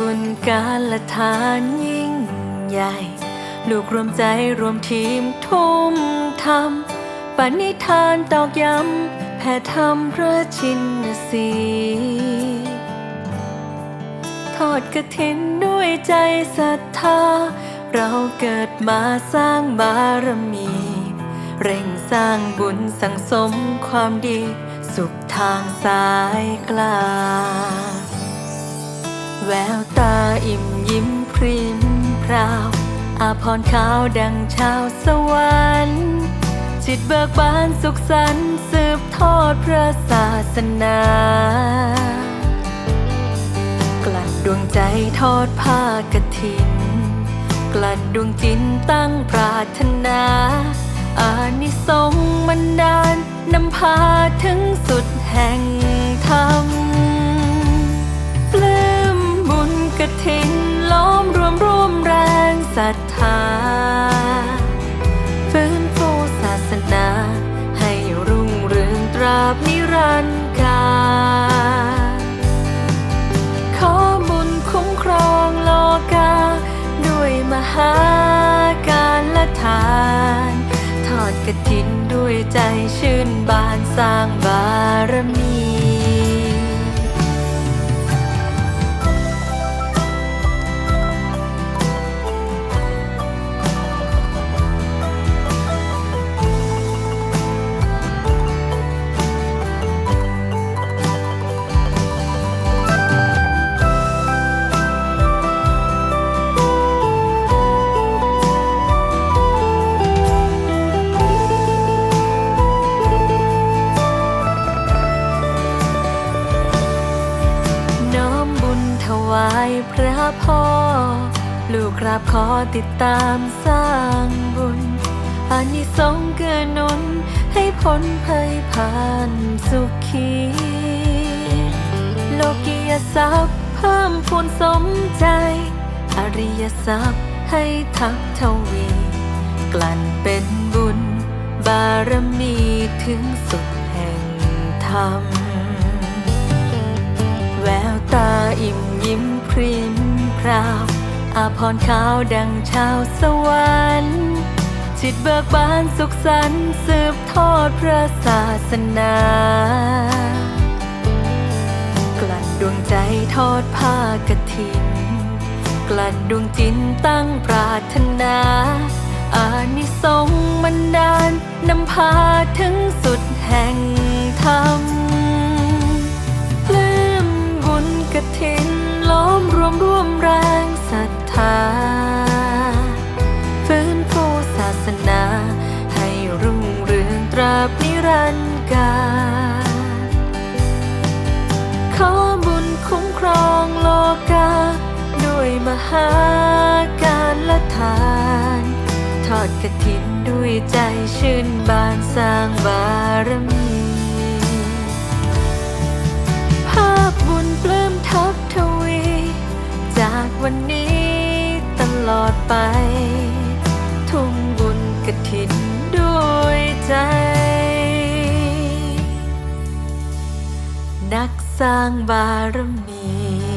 บุญการละทานยิ่งใหญ่ ลูกรวมใจรวมทีมทุ่มทำปณิธานตอกย้ำแผ่ธรรมพระชินสีทอดกระถินด้วยใจศรัทธา เราเกิดมาสร้างบารมี เร่งสร้างบุญสังสมความดี สุขทางสายกลาง แววตาอิ่มยิ้มพริมพราว อาพรขาวดังชาวสวรรค์จิตเบิกบานสุขสันต์สืบทอดพระศาสนา กลั่นดวงใจทอดผ้ากฐิน กลั่นดวงจินตั้งปรารถนา อานิสงส์มันดาลนำพาถึงสุดแห่ง ศรัทธาฟื้นฟูศาสนา ให้รุ่งเรืองตราบนิรันดร์กาลขอบุญคุ้มครองโลกา ด้วยมหาการละทานทอดกระถินด้วยใจชื่นบานสร้างบารมี พระพ่อ ลูกกราบขอติดตามสร้างบุญอานิสงส์เกื้อหนุนให้พ้นภัยผ่านสุขี โลกียทรัพย์เพิ่มพูนสมใจ อริยทรัพย์ให้ทักทวี กลั่นเป็นบุญ บารมีถึงสุดแห่งธรรม ตาอิ่มยิ้มพริมพราวอาพรขาวดังชาวสวรรค์จิตเบิกบานสุขสันต์สืบทอดพระศาสนา กลั่นดวงใจทอดผ้ากฐิน กลั่นดวงจินตั้งปรารถนาอานิสงส์มันดาลนำพาถึงสุดแห่ง รันกาขอบุญคุ้มครองโลกา ด้วยมหาการละทาน ทอดกฐินด้วยใจชื่นบานสร้างบารมีภาพบุญปลื้มทับทวี จากวันนี้ตลอดไป ทุ่มบุญกระถิน ร้างบารมี